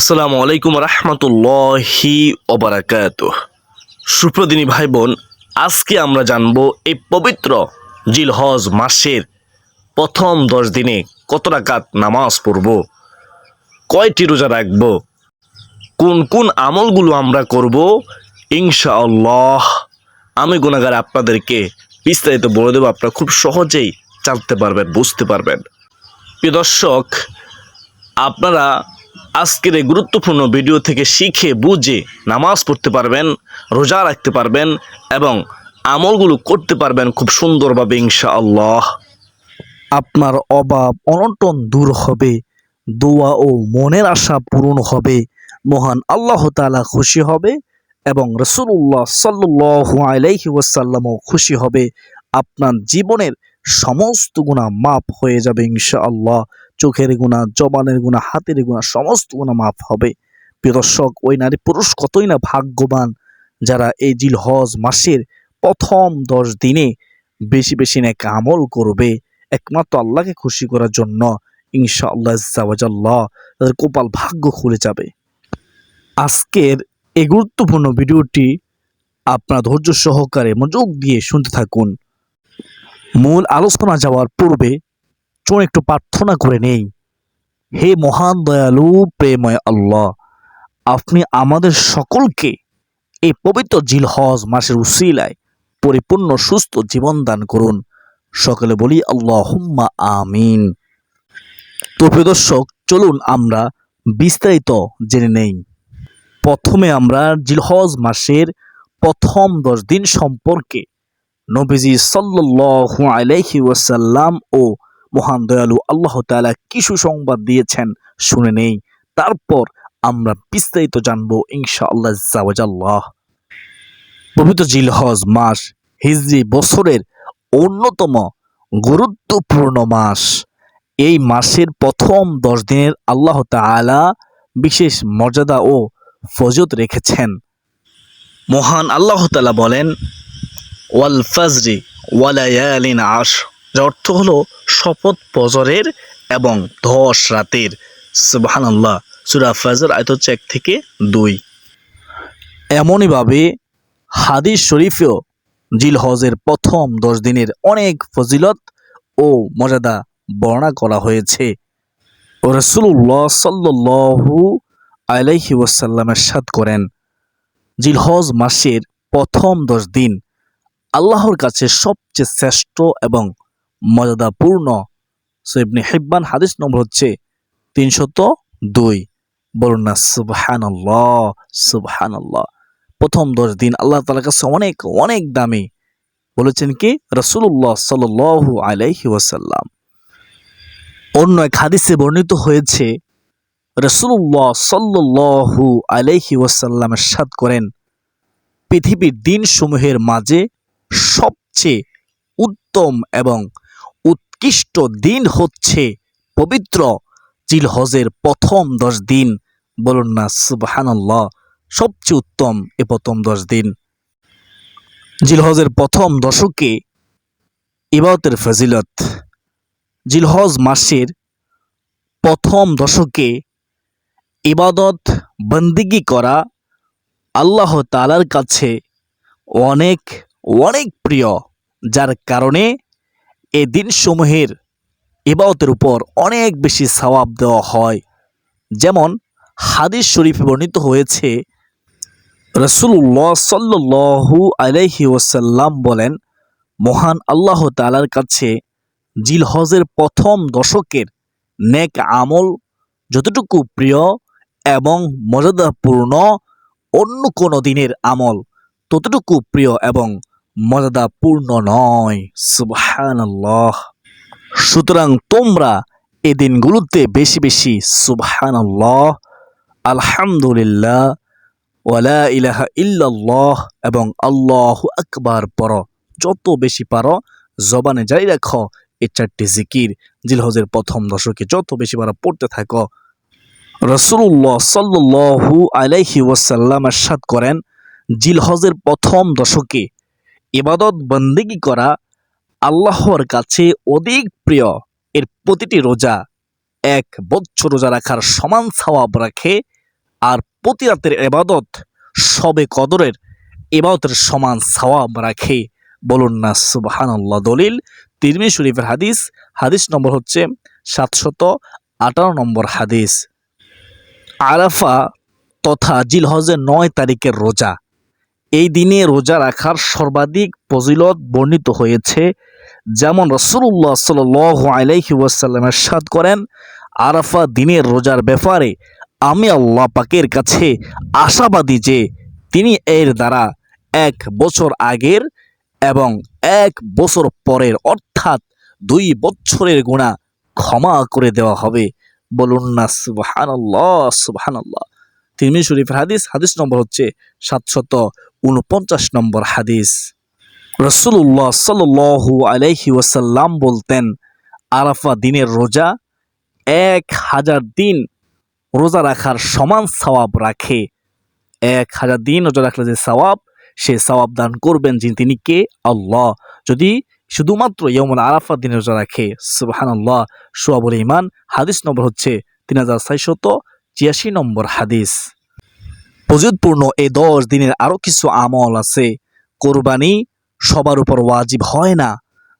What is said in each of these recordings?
আসসালামু আলাইকুম রহমতুল্লাহি ওবরাকাত সুপ্রদিনী ভাই বোন আজকে আমরা জানব এই পবিত্র জিলহজ মাসের প্রথম দশ দিনে কত রাকাত নামাজ পড়ব, কয়টি রোজা রাখব, কোন কোন আমলগুলো আমরা করব, ইনশাআল্লাহ আমি গুণাগার আপনাদেরকে বিস্তারিত বলে দেবো, আপনারা খুব সহজেই জানতে পারবেন, বুঝতে পারবেন। প্রিয় দর্শক, আপনারা আজকের এই গুরুত্বপূর্ণ ভিডিও থেকে শিখে বুঝে নামাজ পড়তে পারবেন, রোজা রাখতে পারবেন এবং আমলগুলো করতে পারবেন খুব সুন্দরভাবে, ইনশাআল্লাহ। আপনার অভাব অনটন দূর হবে, দোয়া ও মনের আশা পূরণ হবে, মহান আল্লাহ তাআলা খুশি হবে এবং রসুল্লাহ ওয়াসাল্লামও খুশি হবে। আপনার জীবনের সমস্ত গুণা মাপ হয়ে যাবে, ইনশাআল্লাহ। চোখের গুণা, জবানের গুণা, হাতের গুণা, সমস্ত গুণা মাপ হবে। প্রিয় দর্শক, ওই নারী পুরুষ কতই না ভাগ্যবান যারা এই জিল হজ মাসের প্রথম দশ দিনে বেশি বেশি নেক আমল করবে। একমাত্র আল্লাহকে খুশি করার জন্য ইনশাআল্লাহ জাওয়াজাল্লাহ তাদের কপাল ভাগ্য খুলে যাবে। আজকের এই গুরুত্বপূর্ণ ভিডিওটি আপনার ধৈর্য সহকারে মনোযোগ দিয়ে শুনতে থাকুন। মূল আলোচনা যাওয়ার পূর্বে চোখ একটু প্রার্থনা করে নেই। হে মহান দয়ালু প্রেময় আল্লাহ, আপনি আমাদের সকলকে এই পবিত্র জিলহজ মাসের উসিলায় পরিপূর্ণ সুস্থ জীবন দান করুন। সকলে বলি আল্লাহ আমিন। তো প্রিয় দর্শক, চলুন আমরা বিস্তারিত জেনে নেই। প্রথমে আমরা জিলহজ মাসের প্রথম দশ দিন সম্পর্কে নবীজি সাল্লাল্লাহু আলাইহি ওয়াসাল্লাম ও মহান দয়ালু আল্লাহ তাআলা কি সুসংবাদ দিয়েছেন শুনে নেই। তারপর আমরা বিস্তারিত জানব ইনশাআল্লাহ জাওয়াজাল্লাহ পবিত্র জিলহজ মাস হিজরি বছরের অন্যতম গুরুত্বপূর্ণ মাস। এই মাসের প্রথম দশ দিনের আল্লাহ তাআলা বিশেষ মর্যাদা ও ফজত রেখেছেন। মহান আল্লাহ তালা বলেন, ওয়াল ফাজরি ওয়ালায়ালিন আশ যার অর্থ হলো শপথ ফজরের এবং ধস রাতের। সুবাহান আল্লাহ সুরা ফাজর, আয়ত হচ্ছে এক থেকে দুই। এমনইভাবে হাদিস শরীফেও জিলহজের প্রথম দশ দিনের অনেক ফজিলত ও মর্যাদা বর্ণনা করা হয়েছে। রসুল্লাহ সাল্লু আলাইহি ওয়াসাল্লামের সাদ করেন, জিলহজ মাসের প্রথম দশ দিন আল্লাহর কাছে সবচেয়ে শ্রেষ্ঠ এবং মর্যাদাপূর্ণ সৈবনে হিব্বান হাদিস নম্বর হচ্ছে তিনশত দুই। বলুন না সুবহান সুবহান প্রথম দশ দিন আল্লাহ তালার কাছে অনেক অনেক দামি। বলেছেন কি? রসুল্লাহ সাল আলাইহি ওয়াসাল্লাম। অন্য এক হাদিসে বর্ণিত হয়েছে রসুল্লাহ সাল্লু আলাইহি ওয়াসাল্লামের সাদ করেন, পৃথিবীর দিনসমূহের মাঝে সবচেয়ে উত্তম এবং উৎকৃষ্ট দিন হচ্ছে পবিত্র জিলহজের প্রথম দশ দিন। বলুন না সুবাহান্লাহ সবচেয়ে উত্তম এ প্রথম দশ দিন। জিলহজের প্রথম দশকে ইবাদতের ফজিলত। জিলহজ মাসের প্রথম দশকে ইবাদত বন্দিগি করা আল্লাহ তালার কাছে অনেক অনেক প্রিয়। যার কারণে এ দিনসমূহের ইবাদতের উপর অনেক বেশি সওয়াব দেওয়া হয়। যেমন হাদিস শরীফে বর্ণিত হয়েছে রসুল্লাহ সাল্লু আলাইহি ওসাল্লাম বলেন, মহান আল্লাহ তালার কাছে জিলহজের প্রথম দশকের নেক আমল যতটুকু প্রিয় এবং মর্যাদাপূর্ণ অন্য কোনো দিনের আমল ততটুকু প্রিয় এবং মর্যাদাপূর্ণ নয়। সুবহানাল্লাহ। সুতরাং তোমরা এই দিনগুলোতে বেশি বেশি সুবহানাল্লাহ, আলহামদুলিল্লাহ ওয়ালা ইলাহা ইল্লাল্লাহ এবং আল্লাহ আকবার পর যত বেশি পারো, জবানে জারি রাখো এই চারটি জিকির। জিলহজের প্রথম দশকে যত বেশি পারো, পড়তে থাকো। রসুল্লাহ সাল্লু আলাইহি ওয়াসাল্লাম সাদ করেন, জিলহজের প্রথম দশকে ইবাদত, বন্দিগি করা আল্লাহর কাছে অধিক প্রিয়। এর প্রতিটি রোজা এক বছর রোজা রাখার সমান সওয়াব রাখে আর প্রতি রাতের এবাদত সবে কদরের এবাদতের সমান সওয়াব রাখে। বলুন না সুবাহান আল্লাহ দলিল তিরমি শরীফের হাদিস হাদিস নম্বর হচ্ছে সাতশত আঠারো নম্বর হাদিস। আরাফা তথা জিলহজের নয় তারিখের রোজা এই দিনে রোজা রাখার সর্বাধিক ফজিলত বর্ণিত হয়েছে, যেমন রসুল্লাহ সাল আলাইহি ওয়াসাল্লামের সাদ করেন, আরাফা দিনের রোজার ব্যাপারে আমি আল্লাহ পাকের কাছে আশাবাদী যে তিনি এর দ্বারা এক বছর আগের এবং এক বছর পরের অর্থাৎ দুই বছরের গুণা ক্ষমা করে দেওয়া হবে। বলুন না, সুবহানাল্লাহ সুবহানাল্লাহ। তিরমিজি শরীফের হাদিস হাদিস নম্বর হচ্ছে সাতশত উনপঞ্চাশ নম্বর হাদিস। রসুল্লাহ সাল্লু আলাইহি ওয়াসাল্লাম বলতেন, আরাফা দিনের রোজা এক হাজার দিন রোজা রাখার সমান সওয়াব রাখে। এক হাজার দিন রোজা রাখলে যে সওয়াব, সে সওয়াব দান করবেন যিনি, তিনি কে? আল্লাহ। যদি শুধুমাত্র ইয়মুল আরাফা দিনে রোজা রাখে সুবাহান আল্লাহ সোয়াবুল ইমান হাদিস নম্বর হচ্ছে তিন হাজার ছয়শত ছিয়াশি নম্বর হাদিস। প্রযুৎপূর্ণ এই দশ দিনের আরও কিছু আমল আছে। কোরবানি সবার উপর ওয়াজিব হয় না।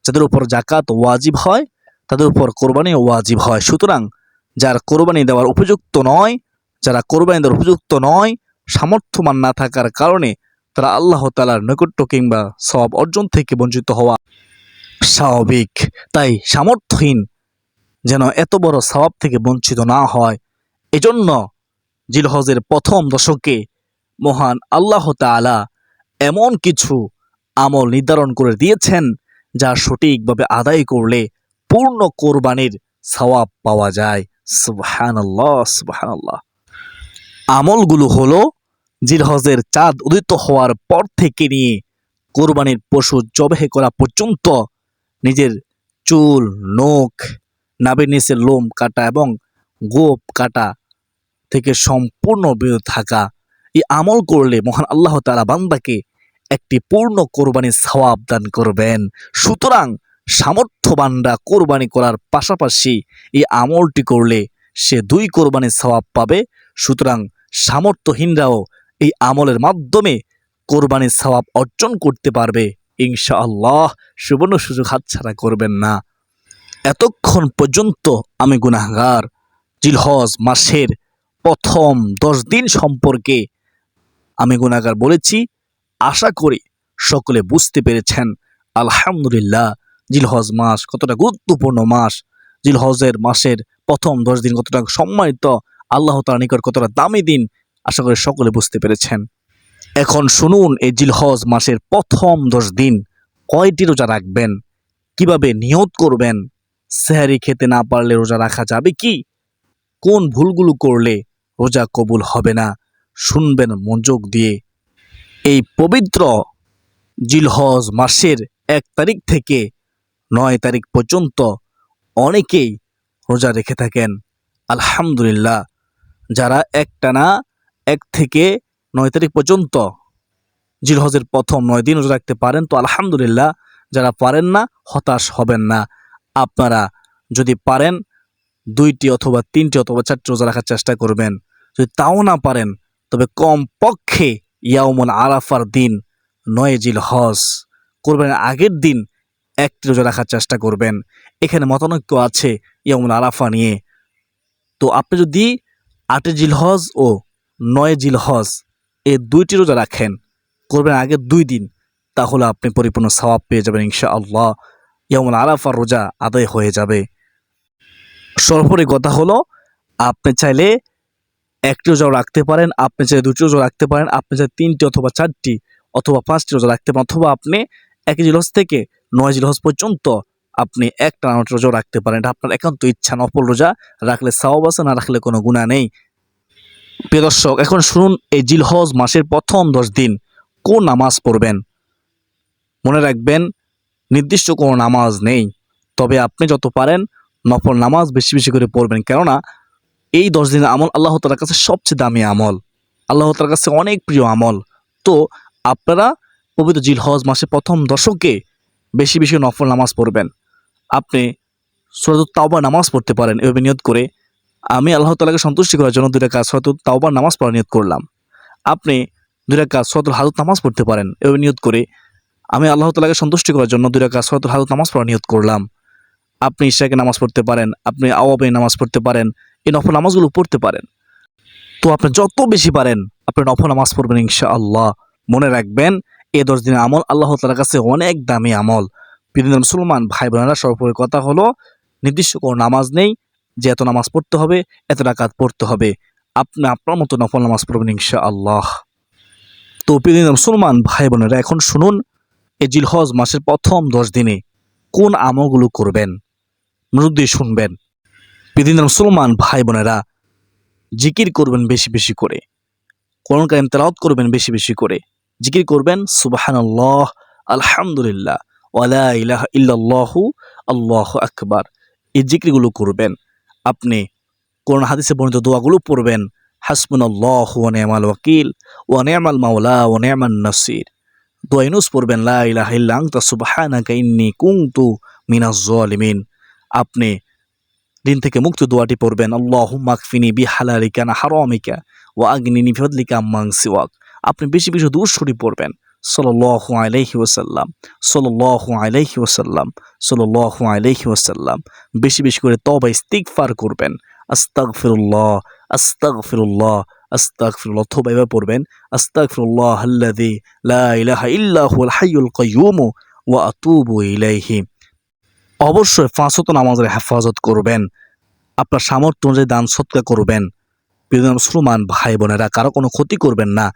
যাদের উপর জাকাত ওয়াজিব হয়, তাদের উপর কোরবানি ওয়াজিব হয়। সুতরাং যার কোরবানি দেওয়ার উপযুক্ত নয়, যারা কোরবানি দেওয়ার উপযুক্ত নয় সামর্থ্যমান না থাকার কারণে তারা আল্লাহ তালার নৈকট্য কিংবা সব অর্জন থেকে বঞ্চিত হওয়া স্বাভাবিক। তাই সামর্থ্যহীন যেন এত বড় স্বভাব থেকে বঞ্চিত না হয়। এজন্য জিলহজের প্রথম দশকে মহান আল্লাহ তাআলা এমন কিছু আমল নির্ধারণ করে দিয়েছেন, যা সঠিকভাবে আদায় করলে পূর্ণ কোরবানির সওয়াব পাওয়া যায়। আমলগুলো হলো জিলহজের চাঁদ উদিত হওয়ার পর থেকে নিয়ে কোরবানির পশু জবেহে করা পর্যন্ত নিজের চুল, নখ, নাবের নিচের লোম কাটা এবং গোপ কাটা থেকে সম্পূর্ণ বিরত থাকা। এই আমল করলে মহান আল্লাহ তাআলা বান্দাকে একটি পূর্ণ কোরবানির সওয়াব দান করবেন। সুতরাং সামর্থ্যবানরা কোরবানি করার পাশাপাশি এই আমলটি করলে সে দুই কোরবানির সওয়াব পাবে। সুতরাং সামর্থ্যহীনরাও এই আমলের মাধ্যমে কোরবানির সওয়াব অর্জন করতে পারবে। ইনশাআল্লাহ, সুবর্ণ সুযোগ হাতছাড়া করবেন না। এতক্ষণ পর্যন্ত আমি গুনাহগার। জিলহজ মাসের প্রথম দশ দিন সম্পর্কে আমি গুনাহগার বলেছি। আশা করি সকলে বুঝতে পেরেছেন। আলহামদুলিল্লাহ, জিলহজ মাস কতটা গুরুত্বপূর্ণ মাস। জিলহজের মাসের প্রথম দশ দিন কতটা সম্মানিত, আল্লাহ তার নিকট কতটা দামি দিন, আশা করি সকলে বুঝতে পেরেছেন। এখন শুনুন এই জিলহজ মাসের প্রথম দশ দিন কয়টি রোজা রাখবেন? কীভাবে নিয়ত করবেন? সেহারি খেতে না পারলে রোজা রাখা যাবে কি? কোন ভুলগুলো করলে রোজা কবুল হবে না। শুনবেন মনোযোগ দিয়ে। এই পবিত্র জিলহজ মাসের এক তারিখ থেকে নয় তারিখ পর্যন্ত অনেকেই রোজা রেখে থাকেন। আলহামদুলিল্লাহ, যারা একটানা এক থেকে নয় তারিখ পর্যন্ত জিলহজের প্রথম নয় দিন রোজা রাখতে পারেন, তো আলহামদুলিল্লাহ, যারা পারেন না, হতাশ হবেন না। আপনারা যদি পারেন, দুইটি অথবা তিনটি অথবা চারটি রোজা রাখার চেষ্টা করবেন। যদি তাও না পারেন, তবে কম পক্ষে ইয়াউমুল আরাফার দিন নয় জিল হজ। করবেন আগের দিন একটি রোজা রাখার চেষ্টা করবেন। এখানে মতানৈক্য আছে ইয়াউমুল আরাফা নিয়ে। তো আপনি যদি আটে জিল হজ ও নয় জিল হজ এ দুইটি রোজা রাখেন করবেন আগের দুই দিন, তাহলে আপনি পরিপূর্ণ সওয়াব পেয়ে যাবেন ইনশা আল্লাহ ইয়ামুল আরাফার রোজা আদায় হয়ে যাবে। সর্বোপরি কথা হলো, আপনি চাইলে একটি রোজাও রাখতে পারেন, আপনি চাইলে দুটি রোজা রাখতে পারেন, আপনি চাইলে তিনটি অথবা চারটি, অথবা পাঁচটি রোজা রাখতে পারেন, অথবা আপনি এক জিলহজ থেকে নয় জিলহজ পর্যন্ত আপনি একটা নয়টি রোজাও রাখতে পারেন। এটা আপনার একান্ত ইচ্ছা, নফল রোজা রাখলে সাওয়াব আছে, না রাখলে কোনো গুণা নেই। প্রিয় দর্শক, এখন শুনুন এই জিলহজ মাসের প্রথম দশ দিন কোন নামাজ পড়বেন? মনে রাখবেন, নির্দিষ্ট কোনো নামাজ নেই, তবে আপনি যত পারেন নফল নামাজ বেশি বেশি করে পড়বেন। কেননা এই দশ দিনের আমল আল্লাহ তালার কাছে সবচেয়ে দামি আমল, আল্লাহ তালার কাছে অনেক প্রিয় আমল। তো আপনারা পবিত্র জিল হজ মাসে প্রথম দশকে বেশি বেশি নফল নামাজ পড়বেন। আপনি সুরাত তাওবা নামাজ পড়তে পারেন, এভাবে নিয়ত করে আমি আল্লাহ তালাকে সন্তুষ্টি করার জন্য দুইটা কাজ হয়তো তাওবা নামাজ পড়া নিয়ত করলাম। আপনি দুইটা কাজ সতুল হাজত নামাজ পড়তে পারেন, এভাবে নিয়ত করে আমি আল্লাহ তালাকে সন্তুষ্টি করার জন্য দুইটা কাজ সতুল হাজত নামাজ পড়া নিয়ত করলাম। আপনি ঈশাকে নামাজ পড়তে পারেন, আপনি আওয়াবে নামাজ পড়তে পারেন এই নফল নামাজগুলো পড়তে পারেন। তো আপনি যত বেশি পারেন, আপনি নফল নামাজ পড়বেন ইনশা আল্লাহ মনে রাখবেন, এ দশ দিনের আমল আল্লাহ তালার কাছে অনেক দামি আমল। বিভিন্ন মুসলমান ভাই বোনেরা সর্বোপরি কথা হলো, নির্দিষ্ট কোনো নামাজ নেই, যে এত নামাজ পড়তে হবে, এত রাকাত পড়তে হবে। আপনি আপনার মতো নফল নামাজ পড়বেন ইনশা আল্লাহ তো প্রিয় মুসলমান ভাই বোনেরা এখন শুনুন এ জিলহজ মাসের প্রথম দশ দিনে কোন আমলগুলো করবেন? মনোযোগ দিয়ে শুনবেন। পৃথিবীর মুসলমান ভাই বোনেরা, জিকির করবেন বেশি বেশি করে, কোরআন কারিম তেলাওয়াত করবেন বেশি বেশি করে। জিকির করবেন, সুবাহানাল্লাহ, আলহামদুলিল্লাহ ওয়ালা ইলাহা ইল্লাল্লাহু, আল্লাহু আকবার। এই জিকিরগুলো করবেন, আপনি কোরআন হাদিসে বর্ণিত দোয়াগুলো পড়বেন, হাসবুনাল্লাহ ওয়া নি'মাল ওয়াকিল, ওয়া নি'মাল মাওলা, ওয়া নি'মান নাসির। দোয়া ইউনুস পড়বেন, লা ইলাহা ইল্লা আনতা, সুবহানাকা ইন্নী কুনতু মিনাজ আপনি দিন থেকে মুক্ত দোয়াটি পড়বেন আল্লাহ মাকফিনি বি হালালিকা না হারামিকা ও আগ্নিনি ফদলিকা আম্মাং সিওয়াক। আপনি বেশি বেশি দূর সরি পড়বেন, সাল্লাল্লাহু আলাইহি ওয়াসাল্লাম, সাল্লাল্লাহু আলাইহি ওয়াসাল্লাম, সাল্লাল্লাহু আলাইহি ওয়াসাল্লাম। বেশি বেশি করে তবা ইস্তিগফার করবেন, আস্তাগফিরুল্লাহ আস্তাগফিরুল্লাহ আস্তাগফিরুল্লাহ। তবা এভাবে পড়বেন, আস্তাগফিরুল্লাহ আল্লাযী লা ইলাহা ইল্লা হুয়াল হাইয়ুল কাইয়্যুম ওয়া আতুবু ইলাইহি। অবশ্যই পাঁচত নামাজের হেফাজত করবেন। আপনার সামর্থ্য অনুযায়ী দান সৎকা করবেন। প্রিয় মুসলমান ভাই বোনেরা, কারও কোনো ক্ষতি করবেন না।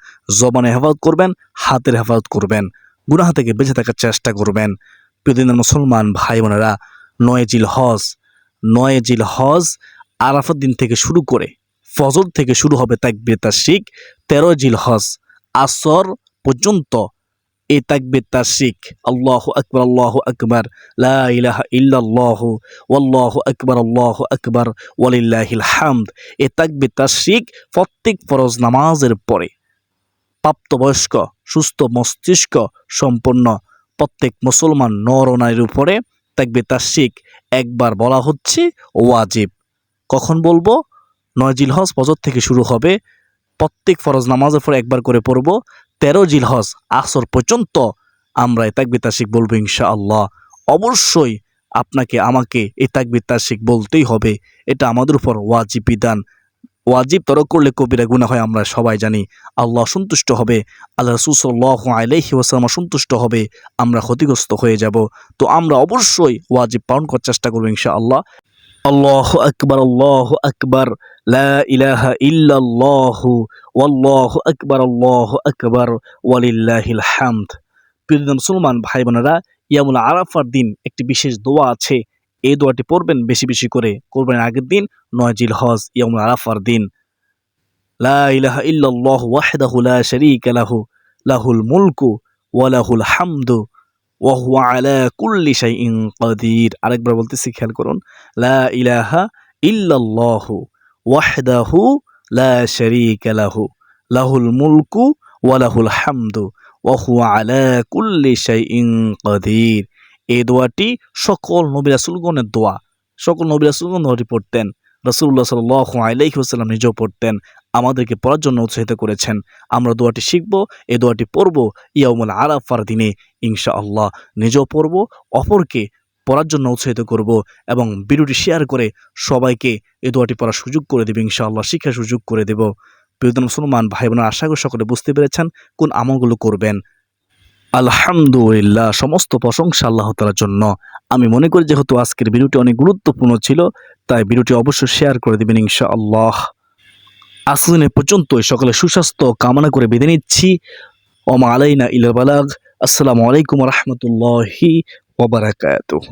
জবানে হেফাজত করবেন, হাতের হেফাজত করবেন। গুনাহ থেকে বেঁচে থাকার চেষ্টা করবেন। প্রিয় মুসলমান ভাই বোনেরা, নয় জিল হজ, নয় জিল হজ আরাফাত দিন থেকে শুরু করে ফজর থেকে শুরু হবে তাকবির শিখ তেরো জিল হজ, আসর পর্যন্ত এই তাকবির শিখ আল্লাহ আকবর আল্লাহ আকবর, লা ইলাহা ইল্লাল্লাহু, ওয়াল্লাহু আকবার, আল্লাহু আকবার, ওয়ালিল্লাহিল হামদ। এ তাকবির শিখ প্রত্যেক ফরজ নামাজের পরে। প্রাপ্তবয়স্ক, সুস্থ মস্তিষ্ক সম্পন্ন প্রত্যেক মুসলমান নর উপরে তাকবির শিখ একবার বলা হচ্ছে ওয়াজিব। কখন বলব? নয় জিলহজ ফজর থেকে শুরু হবে। প্রত্যেক ফরজ নামাজের পরে একবার করে পড়ব। তেরো জিলহজ আসর পর্যন্ত আমরা এই তাকবির তাসিক বলব ইনশাআল্লাহ। অবশ্যই আপনাকে, আমাকে এই তাকবির তাসিক বলতেই হবে। এটা আমাদের উপর ওয়াজিব বিধান। ওয়াজিব তরক করলে কবিরা গুণা হয়, আমরা সবাই জানি। আল্লাহ সন্তুষ্ট হবে, আল্লাহ রসুল্লাহ আলাইহি ওয়াসাল্লাম সন্তুষ্ট হবে, আমরা ক্ষতিগ্রস্ত হয়ে যাব। তো আমরা অবশ্যই ওয়াজিব পালন করার চেষ্টা করব ইনশাআল্লাহ। আল্লাহ আকবার আল্লাহ আকবার, লা ইলাহা ইল্লাল্লাহু, ওয়াল্লাহু আকবার, আল্লাহু আকবার, ওয়ালিল্লাহিল হামদ। প্রিয় মুসলমান ভাই বোনেরা ইয়ামুল আরাফার দিন একটি বিশেষ দোয়া আছে। এই দোয়াটি পড়বেন বেশি বেশি করে। করবেন আগের দিন নয়জিল হজ ইয়ামুল আরাফার দিন। লা ইলাহা ইল্লাল্লাহু ওয়াহদাহু লাহু, লাহুল মুলকু ওয়া লাহুল হামদু। ওয়া হুয়া আলা কুল্লি শাইইন কাদির। আরেকবার বলতেছি, খেয়াল করুন। লা ইলাহা ইল্লাল্লাহু ওয়াহদাহু লা শারীকা লাহু। লাহুল মুলকু ওয়া লাহুল হামদু ওয়া হুয়া আলা কুল্লি শাইইন কাদির। এই দোয়াটি সকল নবী রাসূলগণের দোয়া। সকল নবী রাসূলগণ দোয়াটি পড়তেন। রাসূলুল্লাহ সাল্লাল্লাহু আলাইহি ওয়াসাল্লাম নিজেও পড়তেন। আমাদেরকে পড়ার জন্য উৎসাহিত করেছেন। আমরা দোয়াটি শিখব, এ দোয়াটি পড়ব ইয়াউমুল আরাফার দিনে, ইনশাআল্লাহ। নিজেও পড়ব, অপরকে পড়ার জন্য উৎসাহিত করব এবং ভিডিওটি শেয়ার করে সবাইকে এ দোয়াটি পড়ার সুযোগ করে দেবে, ইনশাআল্লাহ, শিক্ষার সুযোগ করে দেব। প্রিয়তম মুসলমান ভাই বোনের আশা করি সকলে বুঝতে পেরেছেন কোন আমলগুলো করবেন। আলহামদুলিল্লাহ, সমস্ত প্রশংসা আল্লাহ তালার জন্য। আমি মনে করি যেহেতু আজকের ভিডিওটি অনেক গুরুত্বপূর্ণ ছিল, তাই ভিডিওটি অবশ্যই শেয়ার করে দেবেন, ইনশাআল্লাহ। আসদিনে পর্যন্ত সকলে সুস্বাস্থ্য কামনা করে বেঁধে নিচ্ছি। ওমা আলাইনা ইলাবালাগ আসসালামু আলাইকুম রহমতুল্লাহি ওবরাকাতুহ